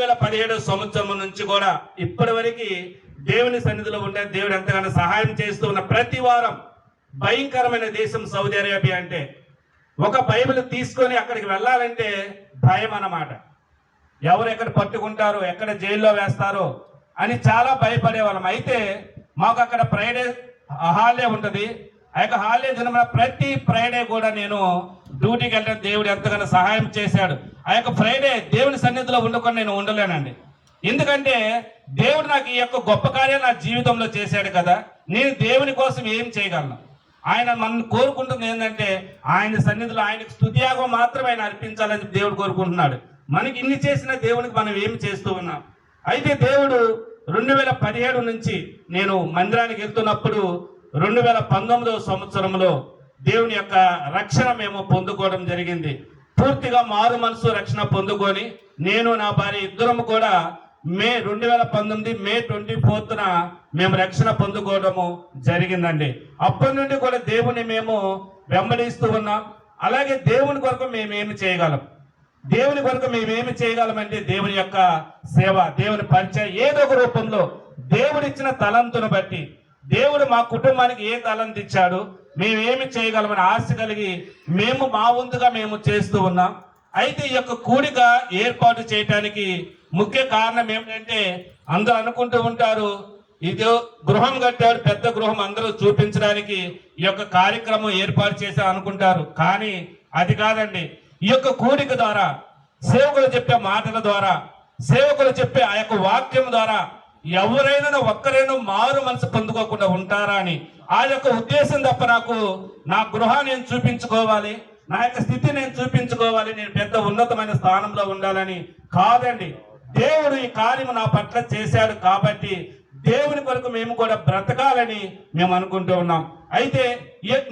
వేల పదిహేడు సంవత్సరం నుంచి కూడా ఇప్పటి వరకు దేవుని సన్నిధిలో ఉండే దేవుడు ఎంతగానో సహాయం చేస్తూ ఉన్న ప్రతి వారం భయంకరమైన దేశం సౌదీ అరేబియా అంటే ఒక బైబిల్ తీసుకొని అక్కడికి వెళ్ళాలంటే భయం అన్నమాట. ఎవరు ఎక్కడ పట్టుకుంటారో ఎక్కడ జైల్లో వేస్తారో అని చాలా భయపడే వాళ్ళం అయితే మాకు అక్కడ ఫ్రైడే హాలిడే ఉంటుంది. ఆ యొక్క హాలిడే దినమున ప్రతి ఫ్రైడే కూడా నేను డ్యూటీకి వెళ్ళడం దేవుడు ఎంతగానో సహాయం చేశాడు. ఆ యొక్క ఫ్రైడే దేవుని సన్నిధిలో ఉండకుండా నేను ఉండలేనండి. ఎందుకంటే దేవుడు నాకు ఈ యొక్క గొప్ప కార్యం నా జీవితంలో చేశాడు కదా. నేను దేవుని కోసం ఏం చేయగలను? ఆయన మనం కోరుకుంటుంది ఏంటంటే ఆయన సన్నిధిలో ఆయనకు స్థుతియాగం మాత్రమే ఆయన అర్పించాలని దేవుడు కోరుకుంటున్నాడు. మనకి ఇన్ని చేసిన దేవునికి మనం ఏమి చేస్తూ ఉన్నాం? అయితే దేవుడు రెండు వేల పదిహేడు నుంచి నేను మందిరానికి వెళ్తున్నప్పుడు రెండు వేల పంతొమ్మిదవ సంవత్సరంలో దేవుని యొక్క రక్షణ మేము పొందుకోవడం జరిగింది. పూర్తిగా మారు మనసు రక్షణ పొందుకొని నేను నా భార్య ఇద్దరం కూడా మే రెండు వేల పంతొమ్మిది మే ట్వంటీ ఫోర్త్న మేము రక్షణ పొందుకోవడము జరిగిందండి. అప్పటి నుండి కూడా దేవుని మేము వెంబడిస్తూ ఉన్నాం. అలాగే దేవుని కొరకు మేమేమి చేయగలం? దేవుని కొరకు మేమేమి చేయగలమంటే దేవుని యొక్క సేవ దేవుని పరిచయం. ఏదో ఒక రూపంలో దేవుడిచ్చిన తలంతును బట్టి దేవుడు మా కుటుంబానికి ఏ తలంత ఇచ్చాడు మేమేమి చేయగలమని ఆశ కలిగి మేము మా వంతుగా మేము చేస్తూ ఉన్నాం. అయితే ఈ యొక్క కూడిక ఏర్పాటు చేయటానికి ముఖ్య కారణం ఏమిటంటే అందరూ అనుకుంటూ ఉంటారు ఇది గృహం కట్టాడు పెద్ద గృహం అందరూ చూపించడానికి ఈ యొక్క కార్యక్రమం ఏర్పాటు చేశా అనుకుంటారు. కానీ అది కాదండి. ఈ యొక్క కూడిక ద్వారా సేవకులు చెప్పే మాటల ద్వారా సేవకులు చెప్పే ఆ యొక్క వాక్యం ద్వారా ఎవరైనా ఒక్కరైనా మారు మనసు పొందుకోకుండా ఉంటారా అని. ఆ యొక్క ఉద్దేశం తప్ప నాకు నా గృహాన్ని నేను చూపించుకోవాలి నా యొక్క స్థితి నేను చూపించుకోవాలి నేను పెద్ద ఉన్నతమైన స్థానంలో ఉండాలని కాదండి. దేవుడు ఈ కార్యము నా పట్ల చేశాడు కాబట్టి దేవుని కొరకు మేము కూడా బ్రతకాలని మేము అనుకుంటూ ఉన్నాం. అయితే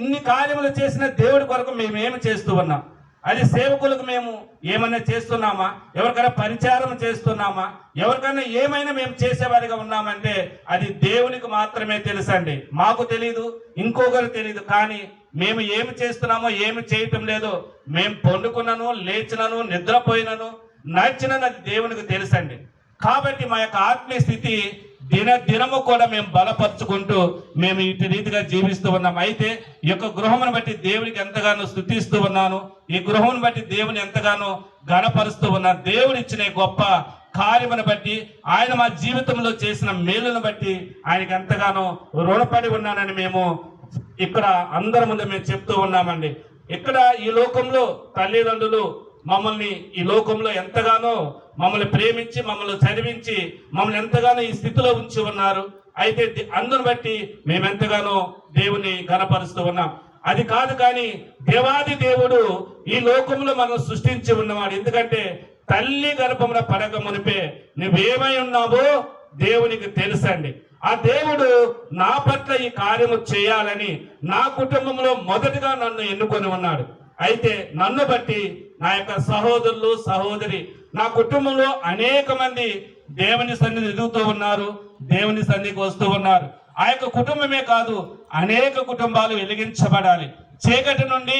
ఇన్ని కార్యములు చేసిన దేవుడి కొరకు మేము ఏమి చేస్తూ ఉన్నాం? అది సేవకులకు మేము ఏమైనా చేస్తున్నామా? ఎవరికైనా పరిచారం చేస్తున్నామా? ఎవరికైనా ఏమైనా మేము చేసేవారిగా ఉన్నామంటే అది దేవునికి మాత్రమే తెలుసండి. మాకు తెలియదు ఇంకొకరు తెలియదు కానీ మేము ఏమి చేస్తున్నామో ఏమి చేయటం లేదు. మేము పండుకున్నాను లేచినను నిద్రపోయినను నడిచినను అది దేవునికి తెలుసండి. కాబట్టి మా యొక్క ఆత్మీయ స్థితి దిన దినము కూడా మేము బలపరుచుకుంటూ మేము ఇటు రీతిగా జీవిస్తూ ఉన్నాం. అయితే ఈ యొక్క గృహమును బట్టి దేవునికి ఎంతగానో స్థుతిస్తూ ఉన్నాను. ఈ గృహమును బట్టి దేవుని ఎంతగానో గణపరుస్తూ ఉన్నాను దేవుడు ఇచ్చిన గొప్ప కార్యమును బట్టి ఆయన మా జీవితంలో చేసిన మేలును బట్టి ఆయనకి ఎంతగానో రుణపడి ఉన్నానని మేము ఇక్కడ అందరి ముందు మేము చెప్తూ ఉన్నామండి. ఇక్కడ ఈ లోకంలో తల్లిదండ్రులు మమ్మల్ని ఈ లోకంలో ఎంతగానో మమ్మల్ని ప్రేమించి మమ్మల్ని చదివించి మమ్మల్ని ఎంతగానో ఈ స్థితిలో ఉంచి ఉన్నారు. అయితే అందరు అందును బట్టి మేమెంతగానో దేవుని గనపరుస్తూ ఉన్నాం. అది కాదు కానీ దేవాది దేవుడు ఈ లోకంలో మనం సృష్టించి ఉన్నవాడు. ఎందుకంటే తల్లి గర్భమున పడక మునిపే నువ్వేమై ఉన్నావో దేవునికి తెలుసండి. ఆ దేవుడు నా పట్ల ఈ కార్యము చేయాలని నా కుటుంబంలో మొదటిగా నన్ను ఎన్నుకొని ఉన్నాడు. అయితే నన్ను బట్టి నా యొక్క సహోదరులు సహోదరి నా కుటుంబంలో అనేక మంది దేవుని సన్నిధి ఎదుగుతూ ఉన్నారు దేవుని సన్నిధికి వస్తూ ఉన్నారు. ఆ యొక్క కుటుంబమే కాదు అనేక కుటుంబాలు వెలిగించబడాలి. చీకటి నుండి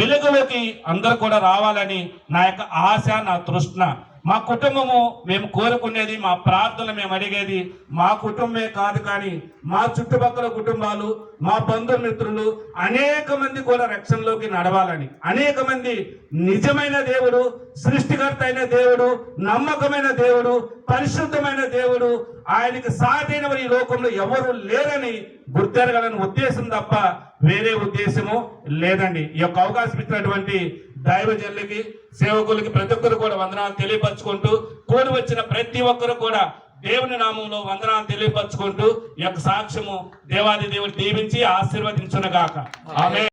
వెలుగులోకి అందరూ కూడా రావాలని నా యొక్క ఆశ నా తృష్ణ. మా కుటుంబము మేము కోరుకునేది మా ప్రార్థన మేము అడిగేది మా కుటుంబమే కాదు కానీ మా చుట్టుపక్కల కుటుంబాలు మా బంధుమిత్రులు అనేక మంది కూడా రక్షణలోకి నడవాలని అనేక మంది నిజమైన దేవుడు సృష్టికర్త అయిన దేవుడు నమ్మకమైన దేవుడు పరిశుద్ధమైన దేవుడు ఆయనకి సాధైన ఈ లోకంలో ఎవరు లేరని గుర్తెరగాలని ఉద్దేశం తప్ప వేరే ఉద్దేశము లేదండి. ఈ యొక్క అవకాశం ఇచ్చినటువంటి దైవజనులకి సేవకులకి ప్రతి ఒక్కరు కూడా వందనాలు తెలియపరచుకుంటూ కూడి వచ్చిన ప్రతి ఒక్కరు కూడా దేవుని నామంలో వందనాలు తెలియపరచుకుంటూ ఈ యొక్క సాక్ష్యము దేవాది దేవుడు దీవించి ఆశీర్వదించునగాక. ఆమె